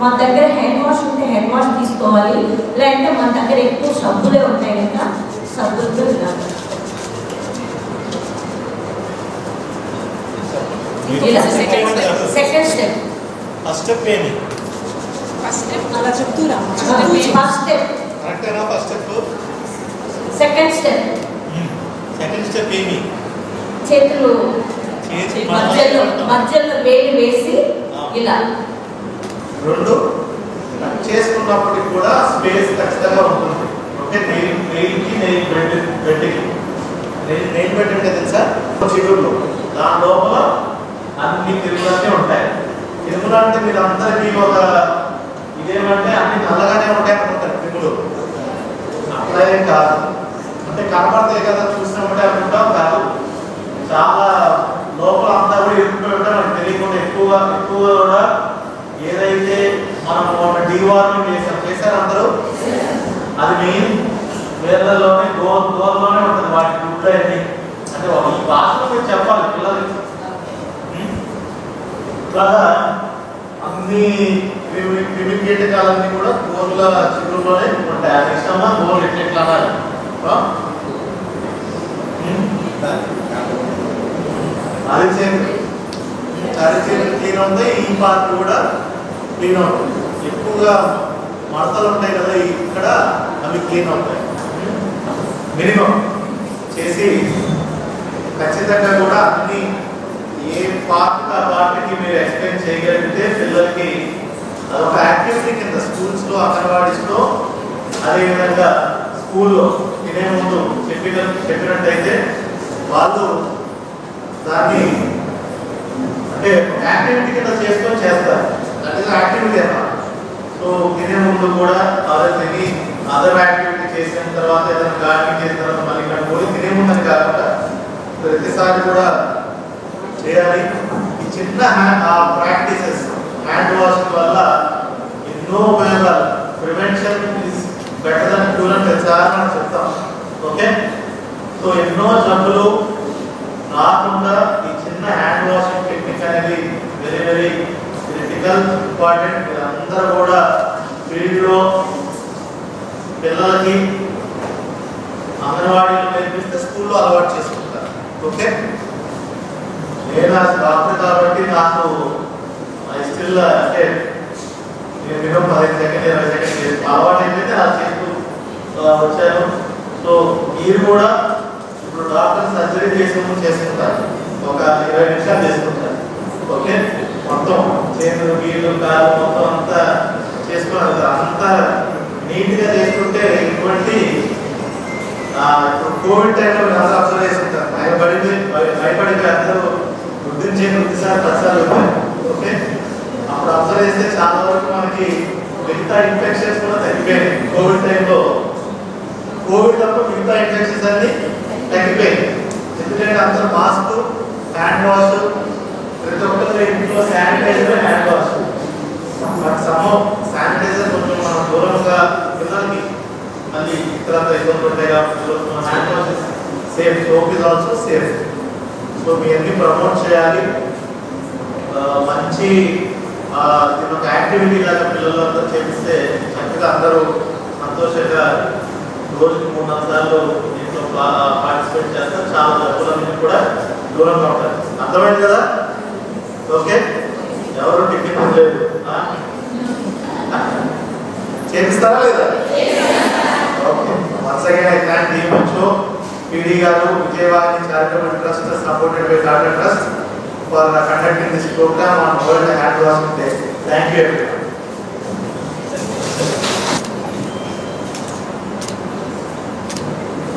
మన దగ్గర hand wash ఉంటే హ్యాండ్ వాష్ తీసుకోవాలి. లేదంటే మన దగ్గర ఎక్కువ సబ్బులే ఉంటాయి కనుక సబ్బులతో ఇలా second second step first step ఏమి? ఫస్ట్ స్టెప్ అలా చెప్తురా? ఫస్ట్ స్టెప్ కరెక్టేనా first step second step second step ఏమి? చేతులు. చేతి మధ్యలో మధ్యలో వేలు వేసి ఇలా రెండు చేసుకున్నప్పటికి కూడా స్పేస్ ఖచ్చితంగా ఉంటుంది. ఓకే నెయిల్ నెయిల్కి నెయిల్ బెడ్ బెడ్కి. నెయిల్ నెయిల్ బెడ్ అంటే తెలుసా? చిగుళ్ళు దాని లోపల అన్ని తిరుగులన్నీ ఉంటాయి. తిరుగులు అంటే మీరు అందరికీ ఒక ఇదేమంటే అన్ని నల్లగానే ఉంటాయి అనుకుంటారు తిరుగులు. అట్లే కాదు. అంటే కనపడతాయి కదా చూసినప్పుడే అనుకుంటాం కాదు. చాలా లోపల అంతా కూడా ఇరుక్కుపోయి ఉంటాం. తెలియకుండా ఎక్కువ ఎక్కువ కూడా ఏదైతే మనం మొన్న డివార్మింగ్ చేసాం చేశారు అందరూ? అది మెయిన్. వేళ్ళలోనే గోల్ గోల్లోనే ఉంటుంది వాటి గుడ్లు అన్ని. అంటే ఈ భాషలో మీరు చెప్పాలి పిల్లలకి. ఉం? అన్ని క్రిమి కాలన్నీ కీటకాలన్నీ కూడా గోర్ల చిగురులోనే ఉంటాయి. అది ఇష్టమా? గోల్ ఎట్లా ఎట్లా అనాలి? అది చేయండి అరిచేతులు క్లీన్ అవుతాయి ఈ పార్ట్ కూడా క్లీన్ అవుతుంది. ఎక్కువగా మడతలు ఉంటాయి కదా ఇక్కడ అవి క్లీన్ అవుతాయి. మినిమం చేసి ఖచ్చితంగా కూడా అన్ని ఏ పార్ట్ ఆ పార్ట్కి మీరు ఎక్స్ప్లెయిన్ చేయగలిగితే పిల్లలకి అదొక యాక్టివిటీ కింద స్కూల్స్లో అంగన్వాడీస్లో అదేవిధంగా స్కూల్లో తినే ముందు చెప్పిన చెప్పినట్టయితే వాళ్ళు దాన్ని అంటే యాక్టివిటీ కింద చేసుకొని చేస్తారు. దట్ ఈస్ యాక్టివిటీ అన్నమాట. సో తినే ముందు కూడా అదే తిని అదర్ యాక్టివిటీ చేసిన తర్వాత ఏదైనా గార్డెనింగ్ చేసిన తర్వాత మళ్ళీ ఇక్కడ పోయి తినే ముందు అని కాకుండా ప్రతిసారి కూడా చేయాలి. ఈ చిన్న ప్రాక్టీసెస్ హ్యాండ్ వాష్ వల్ల పిల్లలకి అంగన్వాడీలో నేర్పిస్తే స్కూల్లో అలవాటు చేసుకుంటారు. ఓకే? నేను డాక్టర్ కాబట్టి నాకు ఐ స్టిల్ అంటే నేను మినిమం పదిహేను సెకండ్ ఇరవై సెకండ్ అలవాటు ఏంటంటే అలా చేస్తూ వచ్చాను. సో మీరు కూడా ఇప్పుడు డాక్టర్ సర్జరీ చేసే చేసుకుంటారు. ఒక ఇరవై నిమిషాలు చేసుకుంటారు. ఓకే? మొత్తం చేతులు వీళ్ళు కాలు మొత్తం అంతా చేసుకున్నారు అంతా నీట్గా చేసుకుంటే ఇటువంటి కోవిడ్ టైంలో మీరు అందరూ అబ్జర్వ్ భయపడి భయపడి అందరూ. గుర్తించేది ఒకసారి ప్రసారాలు ఓకే? అప్పుడు అబ్జర్వ్ చేస్తే చాలా వరకు మనకి మిగతా ఇన్ఫెక్షన్స్ కూడా తగ్గిపోయాయి కోవిడ్ టైంలో. కోవిడ్ అప్పుడు మిగతా ఇన్ఫెక్షన్స్ అన్ని తగ్గిపోయాయి ఎందుకంటే అందరూ మాస్క్ హ్యాండ్ వాష్ ప్రతి ఒక్కరు ఇంట్లో sanitiser hand wash. But some sanitiser కొంచెం మనం దూరంగా పిల్లలకి మళ్ళీ ఇతరంతా ఇబ్బందులు ఉంటాయి కాబట్టి hand wash safe soap is also safe. So మీ అన్ని ప్రమోట్ చేయాలి. మంచి ఆ, ఒక యాక్టివిటీ లాగా పిల్లలంతా చేపిస్తే చక్కగా అందరూ సంతోషంగా రోజుకి మూడు నాలుగు సార్లు దీంట్లో పార్టిసిపేట్ చేస్తారు. చాలా జబ్బుల నుంచి కూడా దూరంగా ఉంటారు. అర్థమైంది కదా? ఓకే? ఎవరు టిఫిన్ లేదు చేపిస్తారా లేదా okay once again I thank team వచ్చో ఎంపీ గారు Vijayawada charitable trust supported by Tata trust for conducting this programme on world hand washing day thank you every